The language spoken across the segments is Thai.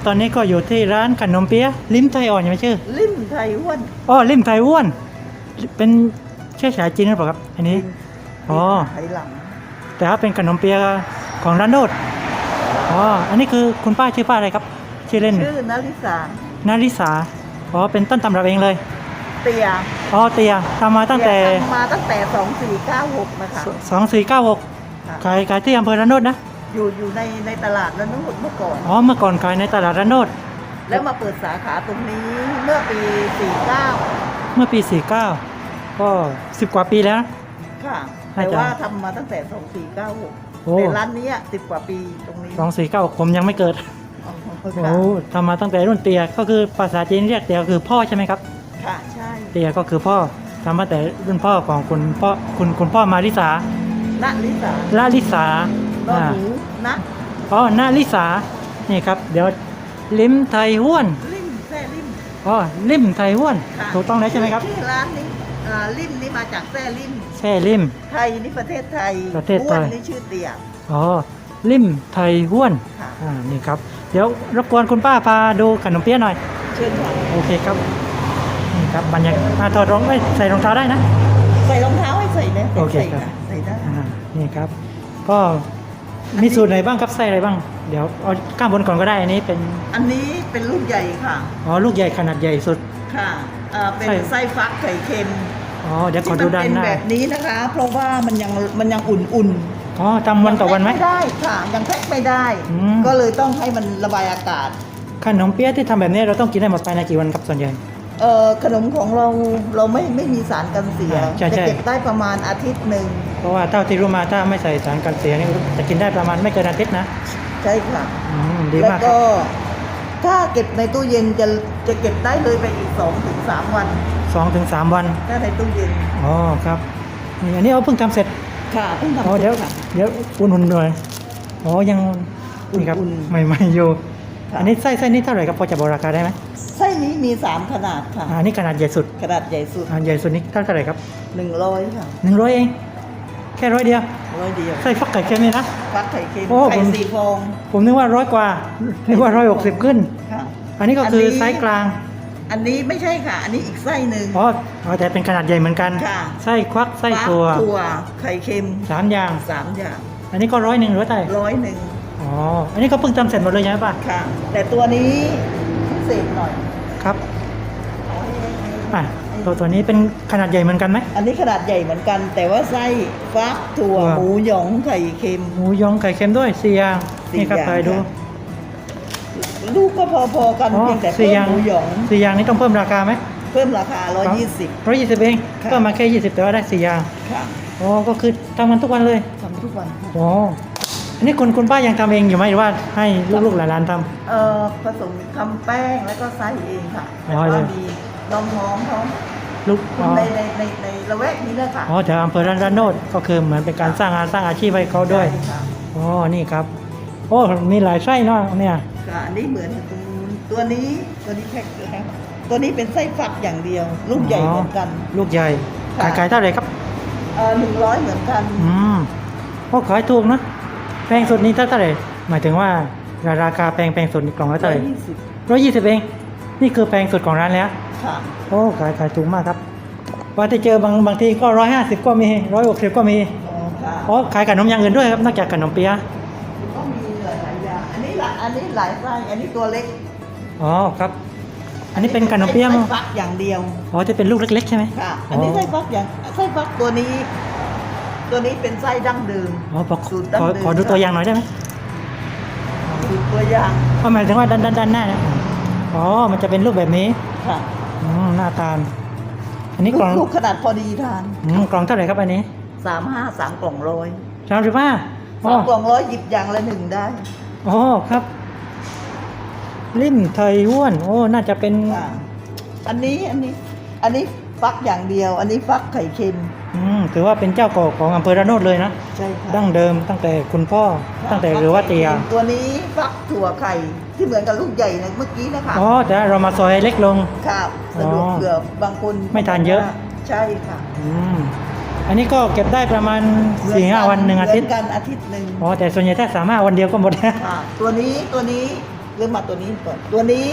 ครับตอนนี้ก็อยู่ที่ร้านขนมเปี๊ยะลิ้มไทยอ่อนใช่ไหมชื่อลิ่มไทยอ้วนอ๋อลิ้มไทยอ้วน เป็นเชื้อสายจีนหรือเปล่าครับ อันนี้อ๋อไทยหลังแต่ว่าเป็นขนมเปี๊ยะของร้านโนดอ๋ออันนี้คือคุณป้าชื่อป้าอะไรครับ ชื่อเล่นชื่อนาริสานาริสาอ๋อเป็นต้นตำรับเองเลย เตียอ๋อเตียทำมาตั้งแต่เยทำมาตั้งแต่2496นะคะสองสี่เก้าหกค่ะขายขายที่อำเภอระโนดนะ อยู่อยู่ในในตลาดแล้วนู่นเมื่อก่อน อ๋อเมื่อก่อนขายในตลาดระโนดแล้วมาเปิดสาขาตรงนี้เมื่อปี 49 เมื่อปี 49 ก็ 10 กว่าปีแล้วนะค่ะน่าแต่จะว่าทำมาตั้งแต่ 2496โอ้แต่ร้านนี้อะ10 กว่าปีตรงนี้สองสี่เก้าผมยังไม่เกิดอ๋อโอ้ค่ะทำมาตั้งแต่รุ่นเตียก็คือภาษาจีนเรียกเตียก็คือพ่อใช่ไหมครับ ค่ะ ใช่ เตียก็คือพ่อทำมาแต่รุ่นพ่อของคุณพ่อคุณคุณพ่อมาริสาณลิสาลาลิสา ก็อ่าหนูนะอ๋อนาลิสา นี่ครับ เดี๋ยวลิ้มไทยห้วน ลิ่มแซ่ลิ่ม อ๋อลิมไทยห้วน ค่ะ ถูกต้องแล้วใช่ไหมครับที่ร้านนี้อ่าลิ่มนี่มาจากแซ่ลิ่มแช่ลิม ไทยนี่ประเทศไทยประเทศไทย อ้วนนี่ชื่อเตียอ๋อลิมไทยห้วน ค่ะ อ่า นี่ครับ เดี๋ยวรบกวนคุณป้าพาดูขนมเปี๊ยะหน่อย เชิญค่ะโอเคครับ นี่ครับบรรยากาศอ่าถอดรองไม่ใส่รองเท้าได้นะ ใส่รองเท้าให้ใส่นะโอเคใส่ครับค่ะใส่ได้ อ่า นี่ครับ ก็ มีสูตรไหนบ้างครับไส้อะไรบ้าง เดี๋ยวเอาข้างบนก่อนก็ได้อันนี้เป็นอันนี้เป็นลูกใหญ่ค่ะ อ๋อลูกใหญ่ขนาดใหญ่สุด ค่ะอ่าเป็นไส้ไส้ฟักไข่เค็มอ๋อเดี๋ยวขอที่ดูมันด้านเป็นหน้าแบบนี้นะคะ เพราะว่ามันยังมันยังอุ่นๆอ๋อทำวันต่อวันไหม ยังแพ็คไม่ได้ค่ะ ยังแพ็คไม่ได้ อืม ก็เลยต้องให้มันระบายอากาศ ขนมเปี๊ยะที่ทำแบบนี้เราต้องกินได้หมดภายในกี่วันครับส่วนใหญ่ เอ่อขนมของเราเราไม่ไม่มีสารกันเสียอ่าใช่จะใช่ เก็บได้ประมาณอาทิตย์หนึ่งเพราะว่าเท่าที่รู้มาถ้าไม่ใส่สารกันเสียนี่จะกินได้ประมาณไม่เกินอาทิตย์นะใช่ค่ะ อืมดีแล้วมากครัก็บถ้าเก็บในตู้เย็นจะจะเก็บได้เลยไปอีก2อถึงสวัน สองถึงสามวันถ้าในตู้เย็นอ๋อครับนี่อันนี้เอาเพิ่งทำเสร็จค่ะเพิ่งทำอ๋อเสเดี๋ร็ยวจค่ะ เดี๋ยวอุ่นๆหน่อยอ๋อยังนี่ครับอุ่นๆใหม่ๆอยู่ค่ะ อันนี้ไส้ไส้นี่เท่าไหร่ครับพอจะบอกราคาได้ไหม ไส้นี้มี3ขนาดค่ะ อ่านี่ขนาดใหญ่สุดขนาดใหญ่สุดอ่าใหญ่สุดนี่เท่าไหร่ครับ100ค่ะหนึ่งร้อยเองแค่ร้อยเดียวร้อยเดียวไส้ฟักไก่เค็มนี่นะ ฟักไข่เค็มโอ้ไข่ผม สีฟองผมนึกว่าร้อยกว่านึกว่าร้อยหกสิบขึ้น ค่ะอันนี้ก็คือไซส์กลางอันนี้ไม่ใช่ค่ะ อันนี้อีกไส้หนึ่ง อ๋ออ๋อแต่เป็นขนาดใหญ่เหมือนกัน ค่ะ ไส้ควักไส้ฟักถั่วถั่วไข่เค็มสามอย่าง สามอย่างอันนี้ก็ร้อยหนึ่งหรือว่าเท่าไหร่ร้อยหนึ่งอ๋ออันนี้ก็เพิ่งทำเสร็จหมดเลยใช่ไหมป่ะ ค่ะ แต่ตัวนี้พิเศษหน่อย ครับอะตัวตัวนี้เป็นขนาดใหญ่เหมือนกันไหมอันนี้ขนาดใหญ่เหมือนกัน แต่ว่าไส้ฟักถั่วถั่วหมูหยองไข่เค็ม หมูยองไข่เค็มด้วยสี่อย่างสี่นี่ครับอย่างไปดูค่ะ ลูกก็พอๆกันอ๋อเพียงแต่สี่เพิ่อมย่างหมูหยองสี่อย่างนี้ต้องเพิ่มราคาไหมเพิ่มราคา 120 ร้อยยี่สิบเองค่ะเพิ่มมาแค่ยี่สิบแต่ว่าได้สี่อย่างค่ะอ๋อก็คือทำมันทุกวันเลยทำทุกวันค่ะอ๋อ อันนี้คุณคุณป้ายังทำเองอยู่ไหมหรือว่าให้ลูกๆหลานๆทเอ่อผสมทำแป้งแล้วก็ไส้เองค่ะอ๋แล้วอ ก็เลยมีนมหอมพร้อมำลูกอ๋อในในในในละแวกนี้เลยค่ะอ๋อแถวอำเภอรันระโนดก็คือเหมือนเป็นการสร้างงานสร้างอาชีพให้เขาด้วย ใช่ค่ะอ๋อ นี่ครับ โอ้ มีหลายไส้เนาะเนี่ย ค่ะอันนี้เหมือนกับตรงนู้นตัวนี้ตัวนี้แพ็คแล้วตัวนี้เป็นไส้ฟักอย่างเดียว ลูกใหญ่เหมือนกัน ลูกใหญ่ค่ะ ขายขายเท่าไหร่ครับ เออหนึ่งร้อยเหมือนกัน อืมโอ้ขายถูกนะแพงสุดนี้เท่าไหร่หมายถึงว่าราคาแพงแพงสุดนี่กล่องละร้เท่าอไหยร่ยี่สิบร้อยยี่สิบเอง นี่คือแพงสุดของร้านแล้วค่ะโอ้ขายขายถูกมากครับ ว่าที่เจอบางบางทีก็ร้อยห้าสิบก็มีร้อยหกสิบก็มีอ๋อค่ะอ๋อขายขนมอย่างอื่นด้วยครับนอกจากขนมเปี๊ยะก็มีหลายๆอย่างอันนี้หลายอันนี้หลายไส้อันนี้ตัวเล็กอ๋อครับอันนี้เป็นขนมเปี๊ยะไส้มั้งฟักอย่างเดียว อ๋อจะเป็นลูกเล็กๆใช่ไหมค่ะ อันนี้อ๋อไส้ฟักอย่างไส้ฟักตัวนี้ ตัวนี้เป็นไส้ดั้งเดิม อ๋อขอสูตรดั้งขอเดิม ขอดูตัวอย่างหน่อยได้ไหมสูตรตัวอย่างก็หมายถึงว่าด้านด้านด้านหน้าเนี่ยอ๋อ มันจะเป็นรูปแบบนี้ค่ะอืมหน้าตาล อันนี้กล่องลูกขนาดพอดีทานอืมกล่องเท่าไหร่ครับอันนี้สามห้าสามกล่องร้อยสามสิบห้าอ๋อสามกล่องร้อยหยิบอย่างละหนึ่งได้ อ๋อครับ ลิ่มไทยห้วน โอ้ น่าจะเป็นค่ะอันนี้อันนี้ อันนี้ฟักอย่างเดียว อันนี้ฟักไข่เค็มอืม ถือว่าเป็นเจ้าก่อของอำเภอระโนดเลยนะใช่ค่ะดั้งเดิมตั้งแต่คุณพ่อตั้งแต่หรือว่าเตียตัวนี้ฟักถั่วไข่ที่เหมือนกับลูกใหญ่นะเมื่อกี้นะคะอ๋อแต่เรามาซอยให้เล็กลงครับสะดวกอ๋อเผื่อบางคนไม่ทานเยอะ ใช่ค่ะอืมอันนี้ก็เก็บได้ประมาณสี่ห้าวันหนึ่งอาทิตย์เหมือนกันอาทิตย์หนึ่งอ๋อแต่ส่วนใหญ่ถ้าสามห้าวันเดียวก็หมดแล้วค่ะตัวนี้ตัวนี้เริ่มมาตัวนี้ก่อนตัวนี้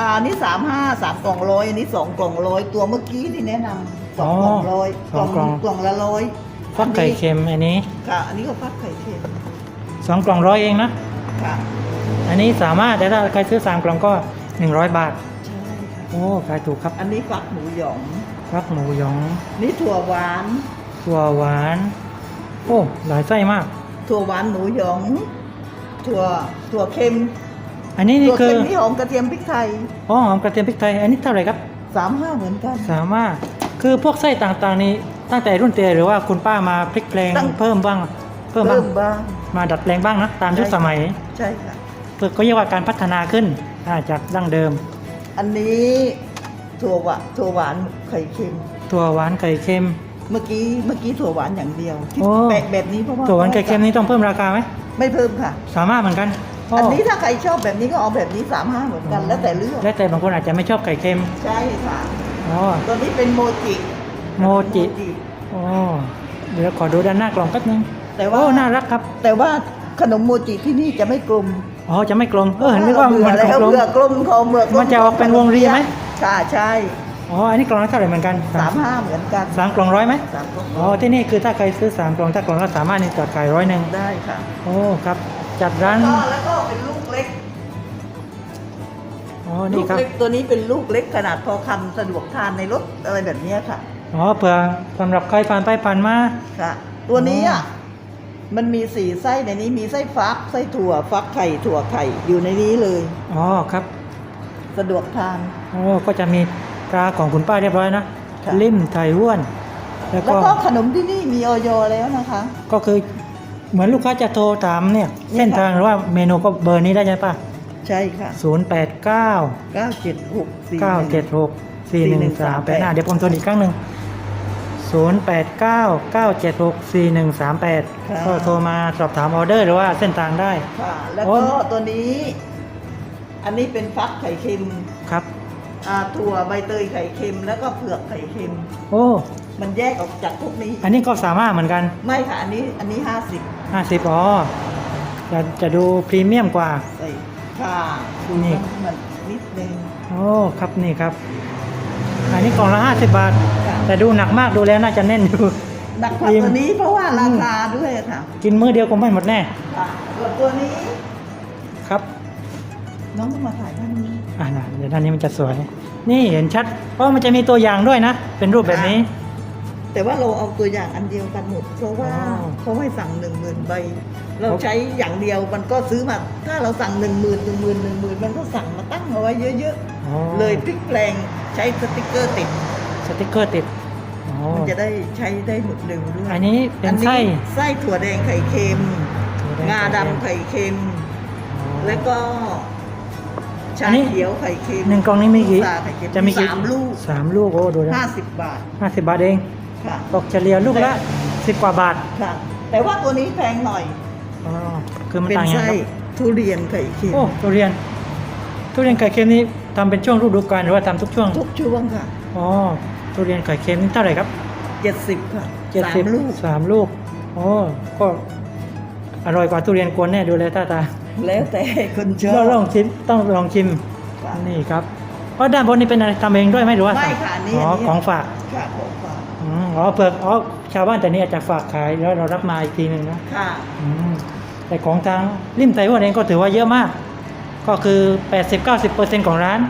อ่านี่สามห้าสามกล่องร้อยอันนี้สองกล่องร้อยตัวเมื่อกี้ที่แนะนำ สองกล่องร้อยสองกล่อง กล่องละร้อยฟักไข่เค็มอันนี้ค่ะอันนี้ก็ฟักไข่เค็มสองกล่องร้อยเองนะค่ะอันนี้สามารถแต่ถ้าใครซื้อสามกล่องก็หนึ่งร้อยบาทใช่ค่ะโอ้ขายถูกครับอันนี้ฟักหมูหยองฟักหมูหยอง นี่ถั่วหวานถั่วหวาน โอ้หลายไส้มาก ถั่วหวานหมูหยอง ถั่วถั่วเค็ม อันนี้นี่ถั่วคืเค็อมนี่หอมกระเทียมพริกไทยอ๋อหอมกระเทียมพริกไทย อันนี้เท่าไหร่ครับสามห้าเหมือนกันสามารถ คือพวกไส้ต่างๆนี้ตั้งแต่รุ่นเตยหรือว่าคุณป้ามาพลิกแปลงตั้ง เพิ่มบ้าง เพิ่มบ้างเพิ่มบ้างมาดัดแปลงบ้างนะตามยุคใช่สมัยใช่ค่ะเพื่อก็เรียกว่าการพัฒนาขึ้นอ่าจากดั้งเดิม อันนี้ถั่วหวานถั่วหวานไข่เค็มถั่วหวานไก่เค็ม เมื่อกี้เมื่อกี้ถั่วหวานอย่างเดียวที่โอ้แปะแบบนี้เพราะว่าถั่วหวานไก่เค็มนี่ต้องเพิ่มราคาไหมไม่เพิ่มค่ะ สามารถเหมือนกันโอันนี้ถ้าใครชอบแบบนี้ก็เอาแบบนี้สามห้าเหมือนกันแล้วแต่เลือกแล้วแต่บางคนอาจจะไม่ชอบไก่เค็ม ใช่ค่ะ อ๋อตัวนี้เป็นโมจิโมจิอ๋อเดี๋ยวขอดูด้านหน้ากล่องแป๊บนึงแต่ว่าโอ้น่ารักครับ แต่ว่าขนมโมจิที่นี่จะไม่กลมอ๋อจะไม่กลมเออนึกว่าเบื่มัอนกแล้วลมเบื่อกลมพอเบื่อกลมมันจะออกเป็นวงรีไหมค่ะใช่อ๋ออันนี้กล่องละเท่าไหร่เหมือนกันสามห้าเหมือนกันสามกล่องร้อยไหมสามกล่องอ๋อที่นี่คือถ้าใครซื้อสามกล่องถ้ากล่องละสามารถนี่จอดขายร้อยหนึ่งได้ค่ะโอ้ครับจัดร้านก็แล้วก็เป็นลูกเล็ก อ๋อลูนี่กครับ เล็กตัวนี้เป็นลูกเล็กขนาดพอคำสะดวกทานในรถอะไรแบบเนี้ยค่ะ อ๋อเผื่อสำหรับใครผ่านไปผ่านมา ค่ะ ตัวนี้อ๋ออะมันมีสี่ไส้ในนี้มีไส้ฟักไส้ถั่วฟักไข่ถั่วไข่อยู่ในนี้เลย อ๋อครับ สะดวกทาน โอ้ก็จะมีตราของคุณป้าเรียบร้อยนะ ค่ะ ลิ่มไทยห้วน แล้วแล้วก็ก็ขนมที่นี่มีออยแล้วนะคะ ก็คือเหมือนลูกค้าจะโทรถามเนี่ยนี่ค่ะเส้นทางหรือว่าเมนูก็เบอร์นี้ได้ใช่ปะ ใช่ค่ะศูนย์แปดเก้าเก้าเจ็ดหกสี่เก้าเจ็ดหกสี่หนึ่งสามแปดเดี๋ยวผมทวนอีกครั้งหนึ่งศูนย์แปดเก้าเก้าเจ็ดหกสี่หนึ่งสามแปดก็โทรมาสอบถามออเดอร์หรือว่าเส้นทางได้ ค่ะ แล้วโอ้ก็ตัวนี้ อันนี้เป็นฟักไข่เค็มครับอ่าถั่วใบเตยไข่เค็มแล้วก็เผือกไข่เค็ม โอ้ มันแยกออกจากพวกนี้ อันนี้ก็สามารถเหมือนกัน ไม่ค่ะ อันนี้ อันนี้ห้าสิบห้าสิบอ๋อ จะจะดูพรีเมียมกว่าใส่ ค่ะดูนี่มันมันนิดนึงโอ้ครับนี่ครับ อันนี้กล่องละห้าสิบบาทค่ะแต่ดูหนักมากดูแล้วน่าจะแน่นอยู่หนักกว่าอิ่มตัวนี้เพราะว่าราคาด้วยค่ะ กินมื้อเดียวคงไม่หมดแน่ค่ะส่วนตัวนี้ ครับ น้องต้องมาถ่ายท่านนี้อ่านะเดี๋ยวด้านนี้มันจะสวย นี่เห็นชัด เพราะมันจะมีตัวอย่างด้วยนะ เป็นรูปแบบนี้ แต่ว่าเราเอาตัวอย่างอันเดียวกันหมด เพราะว่าอ๋อเขาให้สั่งหนึ่งหมื่นใบ เราครับใช้อย่างเดียวมันก็ซื้อมาถ้าเราสั่งหนึ่งหมื่นหนึ่งหมื่นหนึ่งหมื่นมันก็สั่งมาตั้งเอาไว้เยอะอ๋อๆเลยพลิกแปลงใช้สติกเกอร์ติดสติกเกอร์ติดอ๋อมันจะได้ใช้ได้หมดเร็วด้วยอันนี้เป็นไส้ไส้ถั่วแดงไข่เค็มถั่วแดงาดำไข่เค็มอ๋อแล้วก็อัชานนี้เขียวไข่เค็มหนึ่งกล่องนี้มีกี่พุทราไข่เค็มจะมีกี่สามลูกสามลูกโอ้ดูนะห้าสิบบาทห้าสิบบาทเอง ค่ะตกเฉลี่ยลูกละสิบกว่าบาทค่ะ แต่ว่าตัวนี้แพงหน่อยอ๋อคือมันเป็นต่างยังไส้ไงครับทุเรียนไข่เค็มโอ้ทุเรียน ทุเรียนไข่เค็มนี้ทำเป็นช่วงฤดูกาลหรือว่าทำทุกช่วงทุกช่วงค่ะอ๋อทุเรียนไข่เค็มนี่เท่าไหร่ครับเจ็ดสิบค่ะเจ็ดสาสิบมลูก สามลูกโอ้ก็อร่อยกว่าทุเรียนกวนแน่ดูเลยท่าตาแล้วแต่คนชอเราบลองชิมต้องลองชิมค่ะ นี่ครับเพราะด้านบนนี่เป็นอะไรทำเองด้วยไหมหรือว่าไม่สั่งค่ะอันนี้อ๋ออันนี้ ของฝาก ค่ะของฝาก อืมอ๋อเปลือกอ๋อชาวบ้านแต่นี้อาจจะฝากขายแล้วเรารับมาอีกทีหนึ่งนะค่ะอืมแต่ของทางริมไต้หวันเองก็ถือว่าเยอะมาก ก็คือ 80-90%ของร้าน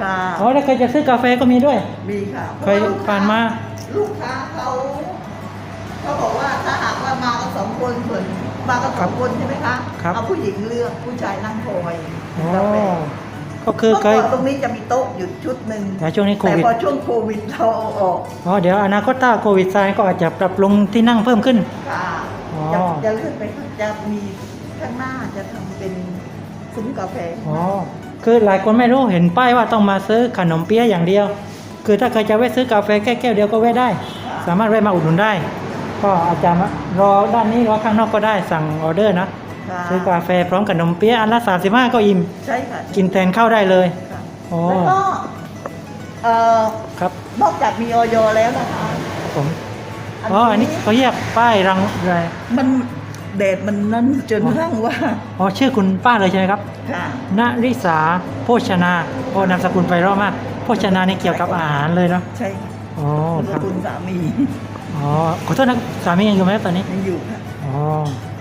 ค่ะอ๋อแล้วใครจะซื้อกาแฟก็มีด้วย มีค่ะเคยผ่านมา ลูกค้าเขาเขาบอกว่าถ้าหากว่ามากันสองคนส่วนมากันสองคนใช่ไหมคะครับเอาผู้หญิงเลือกผู้ชายนั่งคอยอ๋อกาแฟ ก็คือเมื่อเคก่ยอนตรงนี้จะมีโต๊ะอยู่ชุดหนึ่งแต่ช่วงนี้โคแต่วิดพอช่วงโควิดเราเอาออกอ๋อเดี๋ยวอนาคตถ้าโควิดซายก็อาจจะปรับปรุงที่นั่งเพิ่มขึ้น ค่ะอ๋อ จะจะเลื่อนไปจะมีข้างหน้าจะทำเป็นซุ้มกาแฟอ๋อคือหลายคนไม่รู้เห็นป้ายว่าต้องมาซื้อขนมเปี๊ยะอย่างเดียว คือถ้าใครจะแวะซื้อกาแฟแค่แก้วเดียวก็แวะได้ สามารถแวะมาอุดหนุนได้ ก็อาจจะมารอด้านนี้รอข้างนอกก็ได้สั่งออเดอร์นะค่ะ ซื้อกาแฟพร้อมขนมเปี๊ยะอันละ35ก็อิ่ม ใช่ค่ะกินแทนข้าวได้เลยค่ะอ๋อแล้วก็เอ่อครับ นอกจากมีออยแล้วนะคะ ผมอ๋ออันนี้เขาแยกป้ายรังอะไรมันแดดมันนั่นจนกระทั่งว่าอ๋อชื่อคุณป้าเลยใช่ไหมครับ ค่ะ ณริสาโภชนาโอ้นามสกุลไพเราะมาก โภชนานี่เกี่ยวกับอาหารเลยเนาะใช่ค่ะอ๋อคุณครับคุณสามีอ๋อขอโทษนะสามียังอยู่ไหมครับตอนนี้ยังอยู่ค่ะอ๋อครับผม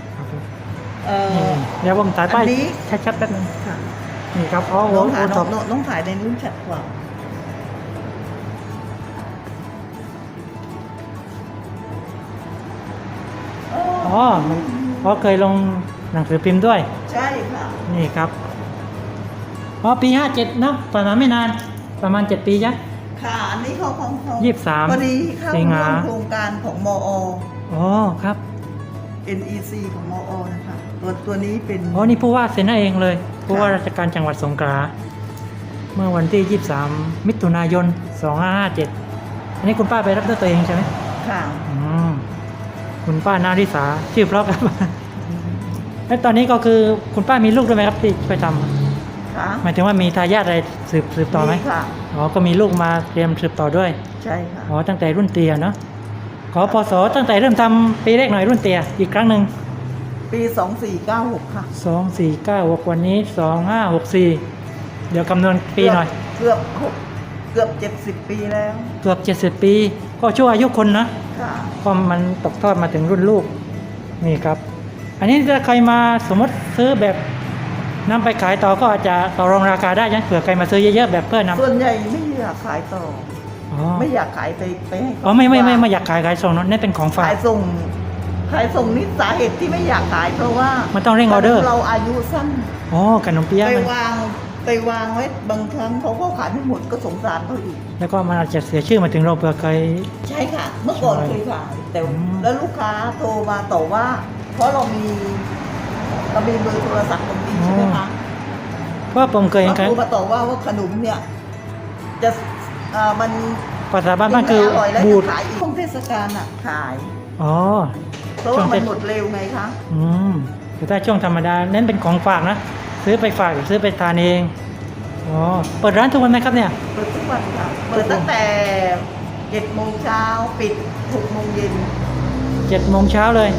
เอ่นี่อ เดี๋ยวผมถ่ายป้ายอันนี้ ชัดๆแป๊บนึงค่ะนี่ครับอ๋อโอ้น้องโหถ่ายท็น้อองปน้องน้องถ่ายในรุ่นชัดกว่าอ๋อมันอ๋อเคยลงหนังสือพิมพ์ด้วย ใช่ค่ะ นี่ครับอ๋อปีห้าเจ็ดนะประมาณไม่นาน ประมาณเจ็ดปีจ้ะ ค่ะ อันนี้เขาของเขายี่สิบสามพอดีเข้าสิงร่วหามโครงการของมอ อ๋อครับ NEC ของมอ นะคะ ตัวตัวนี้เป็นอ๋อนี่ผู้ว่าเซ็นเองเลย ผู้ว่าราชการจังหวัดสงขลาเมื่อวันที่ 23 มิถุนายน 2557 อันนี้คุณป้าไปรับด้วยตัวเองใช่ไหมค่ะอืมคุณป้านาริสาชื่อเพราะครับ แล้วตอนนี้ก็คือคุณป้ามีลูกด้วยไหมครับที่ไปทำค่ะหมายถึงว่ามีทายาทอะไรสืบสืบต่อไหมค่ะอ๋อก็มีลูกมาเตรียมสืบต่อด้วย ใช่ค่ะอ๋อตั้งแต่รุ่นเตียเนาะขอพศตั้งแต่เริ่มทำปีแรกหน่อยรุ่นเตียอีกครั้งหนึ่ง ปี 2496 ค่ะ สองสี่เก้าหกวันนี้สองห้าหกสี่เดี๋ยวคำนวณปีหน่อย เกือบหกเกือบ 70 ปีแล้ว เกือบเจ็ดสิบปี ก็ช่วงอายุคนนะ ค่ะก็มันตกทอดมาถึงรุ่นลูก นี่ครับ อันนี้ถ้าใครมาสมมติซื้อแบบนำไปขายต่อก็อาจจะต่อรองราคาได้ใช่ไหมเผื่อใครมาซื้อเยอะๆแบบเพื่อนนำส่วนใหญ่ไม่อยากขายต่อ อ๋อไม่อยากขายไปไปให้อ๋อไม่ไม่ไม่ไม่อยากขายขายส่งเนอะนั่นเป็นของฝาขากยส่ง ขายส่งนี่สาเหตุที่ไม่อยากขายเพราะว่ามันต้องเร่งออเดอร์ เราอายุสั้นอ๋อขนมเปี๊ยะไปมันวางไปวางไว้บางครั้งเขาก็ขายไม่หมดก็สงสารเขาอีก แล้วก็มันอาจจะเสียชื่อมาถึงเราเผื่อใคร ใช่ค่ะ เมื่อก่อนใช่เคยขายแต่อืม แล้วลูกค้าโทรมาต่อว่า เพราะเรามีเรามีเบอร์โทรศัพท์ตรงนี้ใช่ไหมคะเพราะผมเคยเห็นเขาครับโทรมาต่อว่าว่าขนมเนี่ย จะเอ่อมันภาษาบ้านบ้านคือไม่ร่อยแล้วบูดจะขายอีกช่วงเทศกาลอะขาย อ๋อ เพราะว่ามันหมดเร็วไงคะอืมแต่ถ้าช่วงธรรมดาเน้นเป็นของฝากนะ ซื้อไปฝากหรือซื้อไปทานเองอ๋อเปิดร้านทุกวันไหมครับเนี่ยเปิดทุกวันค่ะเปิดตั้งแต่เจ็ดโมงเช้าปิดหกโมงเย็นเจ็ดโมงเช้าเลย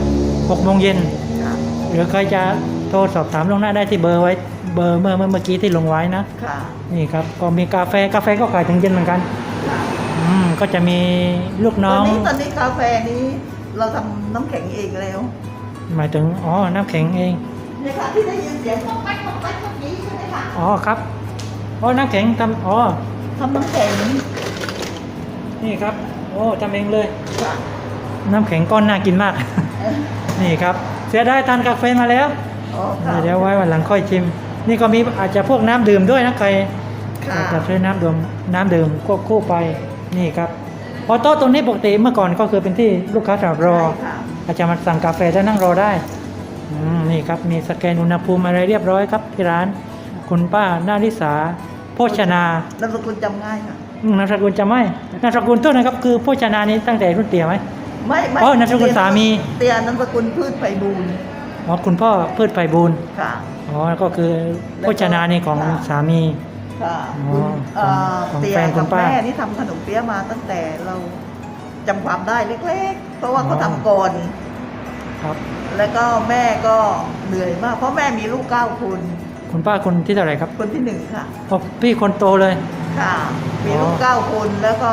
หกโมงเย็นค่ะหรือใครจะโทรสอบถามล่วงหน้าได้ที่เบอร์ไว้เบอร์เมื่อเมื่อเมื่อกี้ที่ลงไว้นะค่ะนี่ครับก็มีกาแฟกาแฟก็ขายถึงเย็นเหมือนกันค่ะอืมก็จะมีลูกตน้ออนงนี้ตอนนี้กาแฟนี้ เราทำน้ำแข็งเองแล้วหมายถึงอ๋อน้ำแข็งเองเนี่ยค่ะที่ได้ยินเสียงป๊อกแป๊กป๊อกแป๊กเมื่อกี้ใช่ไหมคะอ๋อครับอ๋อน้ำแข็งทำอ๋อทำน้ำแข็งนี่ครับโอ้ทำเองเลย ค่ะน้ำแข็งก้อนน่ากินมาก เอ่อนี่ครับ เสียได้ทานกาแฟมาแล้ว อ๋อค่ะเดี๋ยวไว้วันหลังค่อยชิม นี่ก็มีอาจจะพวกน้ำดื่มด้วยนะใครค่ะอาจจะซื้อน้ำดื่มน้ำดื่มควบคู่ไปนี่ครับพ อโต๊ะตรงนี้ปกติเมื่อก่อนก็คือเป็นที่ลูกค้าสำหรับรอใช่ค่ะอาจจะมาสั่งกาแฟแล้วนั่งรอได้อืมนี่ครับมีสแกนอุณหภูมิอะไรเรียบร้อยครับที่ร้าน คุณป้านาริสาโภชนานามสกุลจำง่ายค่ะอืมนามสกุลจะไม่นามสกุลต้นนะครับคือโภชนานี้ตั้งแต่รุ่นเตี่ยไหมไม่ไม่อ๋อนามสกุลสามีเตียนามสกุลพืชไพบูลย์อ๋อคุณพ่อพืชไพบูลย์ค่ะอ๋อก็คือโภชนานี่ของค่ะสามี ค่ะอ๋อคุณเอ่อของเตียแฟนคุกัณบป้า แม่นี่ทำขนมเปี๊ยะมาตั้งแต่เราจำความได้เล็ก ๆ เพราะว่าเขาอ๋อทำก่อน ครับ แล้วก็แม่ก็เหนื่อยมาก เพราะแม่มีลูกเก้าคน คุณป้าคนที่เท่าไหร่ครับคนที่หนึ่งค่ะ อ๋อพี่คนโตเลย ค่ะ มีอ๋อลูกเก้าคนแล้วก็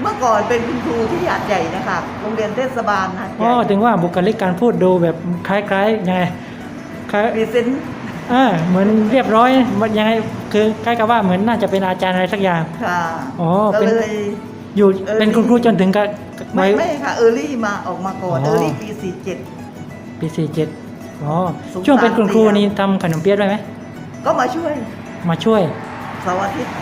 เมื่อก่อนเป็นคุณครูที่หาดใหญ่นะคะโรงเรียนเทศบาลหาดใหอ๋อญ่ถึงว่าบุคลิกการพูดดูแบบคล้ายๆยังไงคล้ายมีเซนส์ เออเหมือนเรียบร้อยมันยังไงคือคล้ายกับว่าเหมือนน่าจะเป็นอาจารย์อะไรสักอย่าง ค่ะอ๋อก็เป็น เลย อยู่เออ เป็นคุณครูจนถึงกับไม่วัยไม่ค่ะเออร์ลี่มาออกมาก่อนอ๋อเออร์ลี่ปีสี่เจ็ด ปีสี่เจ็ดอ๋อสงสาร ช่วงเป็นคุณครูเตียนี่ทำขนมเปี๊ยะด้วยไหมก็มาช่วยมาช่วยเสาร์อาทิตย์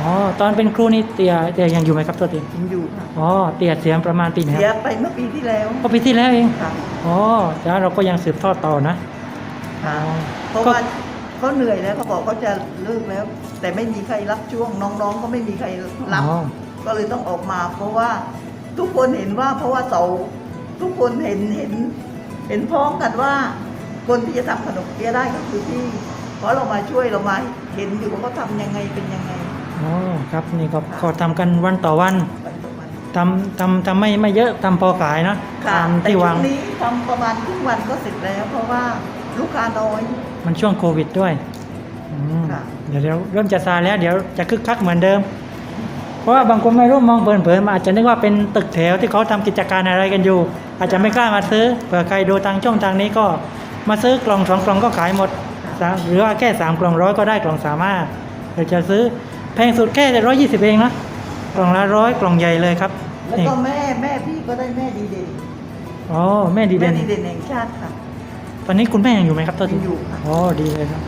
อ๋อตอนเป็นครูนี่เตียเตียยังอยู่ไหมครับตัวเตียผมอยู่ค่ะอ๋อเตียเสียประมาณปีไหนคเสียรับไปเมื่อปีที่แล้วก็ปีที่แล้วเองค่ะ อ๋อแล้วเราก็ยังสืบทอดต่อนะ ค่ะอ๋อเพราะก็ว่าเขาเหนื่อยแล้วเขาบอกเขาจะเลิกแล้ว แต่ไม่มีใครรับช่วงน้องๆ ก็ไม่มีใครรับ อ๋อ ก็เลยต้องออกมา เพราะว่าทุกคนเห็นว่าเพราะว่าเสาทุกคนเห็นเห็น เห็นพ้องกันว่า คนที่จะทำขนมเปี๊ยะได้ก็คือพี่เพราะเรามาช่วยเรามาเห็นอยู่ว่าเขาทำยังไงเป็นยังไงอ๋อครับนี่ก็ก็ทำกันวันต่อวันไปต่อวันทำทำทำไม่ไม่เยอะทำพอขายเนอะค่ะตามแต่ที่ช่วาวงงนี้ทำประมาณครึ่งวันก็เสร็จแล้ว เพราะว่า ลูกค้าน้อย มันช่วงโควิดด้วยอืมค่ะ เดี๋ยวเดี๋ยวเริ่มจะซาแล้ว เดี๋ยวจะคึกคักเหมือนเดิม เพราะว่าบางคนไม่รู้มองเผินๆมาอาจจะนึกว่าเป็นตึกแถวที่เขาทำกิจการอะไรกันอยู่ อาจจะไม่กล้ามาซื้อเผื่อใครดูทางช่องทางนี้ก็มาซื้อกล่องสองกล่องก็ขายหมดสามหรือว่าแค่สามกล่องร้อยก็ได้กล่องสามารถหรือจะซื้อแพงสุดแค่ร้อยยี่สิบเองนะกล่องละร้อยกล่องใหญ่เลยครับแล้วนี่ก็แม่แม่พี่ก็ได้แม่ดีเด่นอ๋อแม่ดีเด่แม่น ดีเด่นแห่งชาติค่ะ ตอนนี้คุณแม่ยังอยู่ไหมครับตอนนี้ยังอยู่ค่ะ อ๋อดีเลยครับ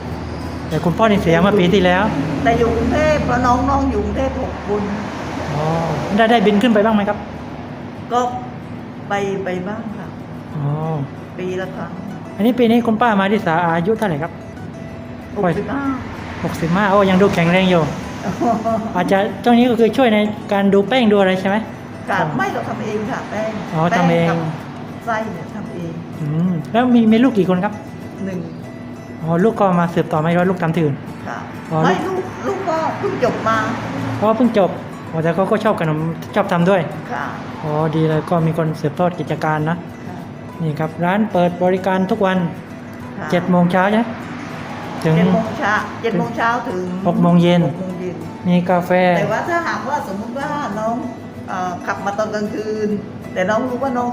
แต่คุณพ่อนี่เสียเมื่อปีที่แล้วแต่อยู่กรุงเทพเพราะน้องน้องอยู่กรุงเทพหกคนอ๋อได้ได้บินขึ้นไปบ้างไหมครับก็ไปไปบ้างค่ะ อ๋อปีละครั้งอันนี้ปีนี้คุณป้ามาที่สาอายุเท่าไหร่ครับหกสิบห้าหกสิบห้าโอ้ยังดูแข็งแรงอยู่ อาจจะตรงนี้ก็คือช่วยในการดูแป้งดูอะไรใช่ไหมค่ะไม่เราทำเองค่ะแป้งอ๋อทำเอง แป้กับไส้เนี่ยทำเองอืมแล้วมีมีลูกกี่คนครับหนึ่งอ๋อลูกก็มาสืบต่อไหม่รู้ลูกทำที่อื่น ค่ะอ๋อ ไม่ลูกลูกก็เพิ่งจบมาเพราะว่าเพิ่งจบอ๋อแต่เขาก็ชอบขนมชอบทำด้วยค่ะอ๋อดีเลยก็มีคนสืบทอดกิจการนะค่ะนี่ครับ ร้านเปิดบริการทุกวันค่ะเจ็ดโมงเช้าใช่ไหมถึง เจ็ดโมงเช้าเจ็ดโมงเช้าถึงหกโมงเย็น หกโมงเย็น มีกาแฟ แต่ว่าถ้าหากว่าสมมุติว่าน้องเอ่อขับมาตอนกลางคืน แต่น้องรู้ว่าน้อง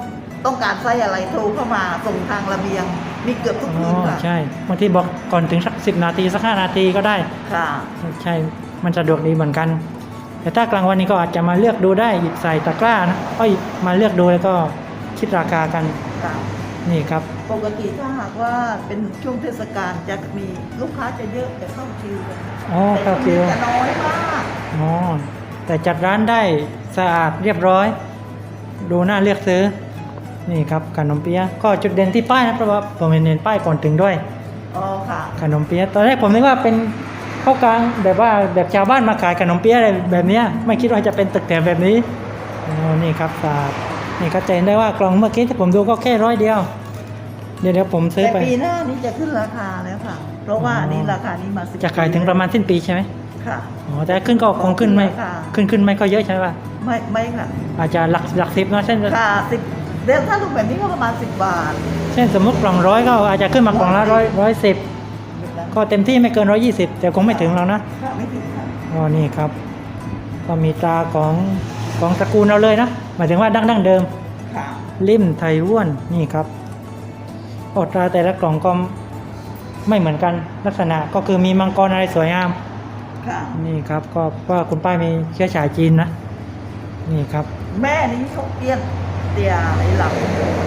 ต้องการไส้อะไรโทรเข้ามาส่งทางระเบียง มีเกือบทุกอ๋อคืนค่ะใช่บางทีบอกก่อนถึงสักสิบนาทีสักห้านาทีก็ได้ค่ะใช่มันสะดวกดีเหมือนกัน แต่ถ้ากลางวันนี้ก็อาจจะมาเลือกดูได้หยิบใส่ตะกร้านะก็หยิบมาเลือกดูแล้วก็คิดราคากันค่ะนี่ครับ ปกติถ้าหากว่าเป็นช่วงเทศกาลจะมีลูกค้าจะเยอะจะเข้าคิวกันอ๋อแต่เข้าคิวจะน้อยมากอ๋อแต่จัดร้านได้สะอาดเรียบร้อย ดูน่าเลือกซื้อ นี่ครับขนมเปี๊ยะก็จุดเด่นที่ป้ายนะเพราะว่าผมเห็นเห็นป้ายก่อนถึงด้วยอ๋อค่ะขนมเปี๊ยะตอนแรกผมนึกว่าเป็นข้าวกลางแบบว่าแบบชาวบ้านมาขายขนมเปี๊ยะอะไรแบบเนี้ยไม่คิดว่าจะเป็นตึกแถวแบบนี้อ๋อนี่ครับสะอาดนี่ก็จะเห็นได้ว่ากล่องเมื่อกี้ที่ผมดูก็แค่ร้อยเดียว เดี๋ยวเดี๋ยวผมซื้อแต่ไปปีหน้านี้จะขึ้นราคาแล้วค่ะ เพราะว่าอ๋อนี่ราคานี้มาสิบจะขายถึงประมาณสิ้นปีใช่ไหมค่ะอ๋อแต่ขึ้นก็คงขึ้นไม่ค่ะขึ้นขึ้นไม่ก็เยอะใช่ป่ะไม่ไม่ค่ะอาจจะหลักหลักสิบเนอะเช่นค่ะสิบ เดี๋ยวถ้าลูกแบบนี้ก็ประมาณสิบบาทเช่นสมมติกล่องร้อยก็อาจจะขึ้นมากล่องละร้อยร้อยสิบก็เต็มที่ไม่เกินร้อยยี่สิบแต่คงไม่ถึงแล้วนะค่ะไม่ถึงค่ะอ๋อนี่ครับ ก็มีตราของของตระกูลเราเลยนะหมายถึงว่าดั้งดั้งเดิมค่ะริมไทยว้วนนี่ครับโอตราแต่ละกล่องก็ไม่เหมือนกันลักษณะก็คือมีมังกรอะไรสวยงามค่ะนี่ครับก็ว่าคุณป้ามีเชื้อสายจีนนะ นี่ครับ แม่นี้เขาเกี้ยน เตียไหลหลัง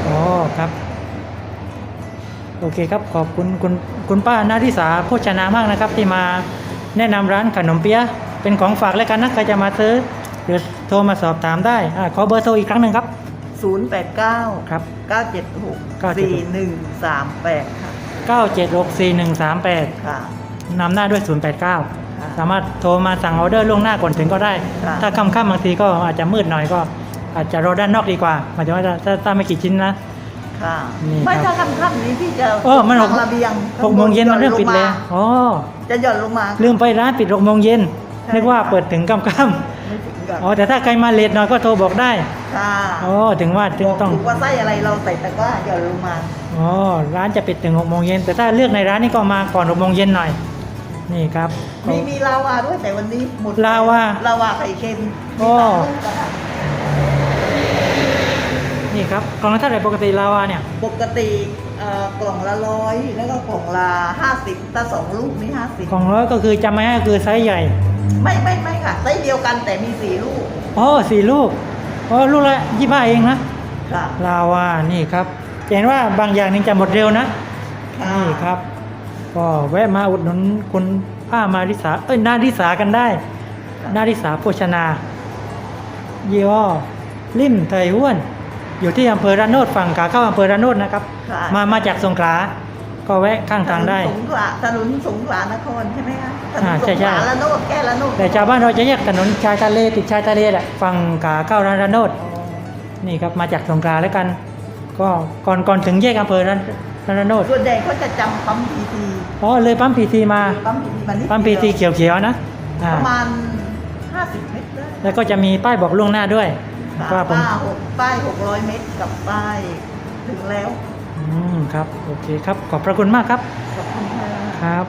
อ๋อครับ โอเคครับขอบคุณคุณคุณป้านาทิสาโภชนามากนะครับ ที่มาแนะนำร้านขนมเปี๊ยะเป็นของฝากแล้วกันนะใครจะมาซื้อหรือโทรมาสอบถามได้อาขอเบอร์โทรอีกครั้งหนึ่งครับศูนย์แปดเก้าครับ เก้าเจ็ดหกสี่หนึ่งสามแปดค่ะ9764138 ค่ะ นำหน้าด้วย 089 สามารถโทรมาสั่งออเดอร์ล่วงหน้าก่อนถึงก็ได้ ค่ะ ถ้าค่ำๆบางทีก็อาจจะมืดหน่อยก็ อาจจะรอด้านนอกดีกว่าหมายถึงว่าถ้าถ้าถ้าไม่กี่ชิ้นนะ ค่ะนี่ไม่ครัถ้าบค่ำๆนี้พี่จะเออมันหก ทางระเบียงหกโมงเย็นมันเริ่มปิดเลยหย่อนงอ๋อมาจะหย่อนลงมา ลืมไปร้านปิดหกโมงเย็นใช่นึกว่าค่ะ เปิดถึงค่ำไม่ถึงกับๆอ๋อแต่ถ้าใครมาเลทหน่อยก็โทรบอกได้ค่ะอ๋อถึงว่าถึงต้อง ถูกว่าไส้อะไรเราใส่ตะกร้าหย่อนลงมา อ๋อ ร้านจะปิดถึงหกโมงเย็นแต่ถ้าเลือกในร้านนี่ก็มาก่อนหกโมงเย็นหน่อย นี่ครับ มีมีลาวาด้วยแต่วันนี้หมดลาวาลาวาไข่เค็มโอ้มีสามลูกอะค่ะ นี่ครับกล่องละเท่าไหร่ปกติลาวาเนี่ย ปกติเอ่อกล่องละร้อยแล้วก็กล่องละห้าสิบถ้าสองลูกนี่ห้าสิบกล่องร้อยก็คือจำไม่ได้ก็คือไซส์ใหญ่ ไม่ไม่ไม่ค่ะไส้เดียวกันแต่มีสี่ลูกอ๋อสี่ลูก อ๋อ ลูกละยี่ห้าเองนะ ค่ะลาวา นี่ครับจะเห็นว่าบางอย่างนี่จะหมดเร็วนะค่ะนี่ครับ ก็แวะมาอุดหนุนคุณป้ามาริสา เอ้ย นาริสากันได้ นาริสาโภชนา ยี่ห้อริมไทยห้วน อยู่ที่อำเภอระโนดฝั่งขาเข้าอำเภอระโนดนะครับ ค่ะมามาจากสงขลาก็แวะข้างทางได้ ถนนสงขลาถนนสงขลานครใช่ไหมคะถนอ่านสใช่งใช่ขลาละโนดแก้ละโนดแต่ชาวบ้านเราจะเรียกถนนชายทะเลติดชายทะเลแหละฝั่งขาเข้าระโนด อ๋อนี่ครับมาจากสงขลาแล้วกัน ก็ก่อนก่อนถึงแยกอำเภอระระโนดส่วนใหญ่เขาจะจำปั๊มพีทีอ๋อเลยปั๊มพีทีมาปั๊มพีทีมานิดปั๊มพีทีเดียวเขียวๆนะอ่าประมาณห้าสิบเมตรได้แล้วก็จะมีป้ายบอกล่วงหน้าด้วย ค่ะว่าผมป้าหกป้ายหกร้อยเมตรกับป้ายถึงแล้ว อืมครับ โอเคครับ ขอบพระคุณมากครับ ขอบคุณค่ะครับ